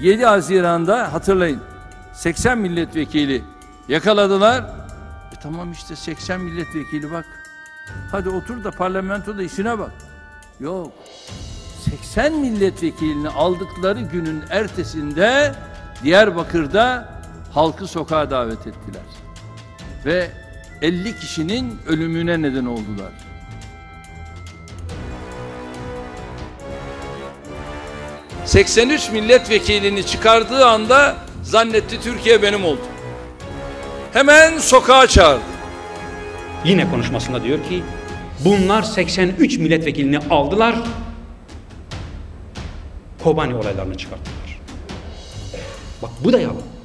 7 Haziran'da hatırlayın 80 milletvekili yakaladılar. E tamam işte 80 milletvekili bak. Hadi otur da parlamentoda işine bak. Yok. 80 milletvekilini aldıkları günün ertesinde Diyarbakır'da halkı sokağa davet ettiler. Ve 50 kişinin ölümüne neden oldular. ...83 milletvekilini çıkardığı anda... ...zannetti Türkiye benim oldu. Hemen sokağa çağırdı. Yine konuşmasında diyor ki bunlar 83 milletvekilini aldılar. Kobani olaylarını çıkarttılar. Bak bu da yalan.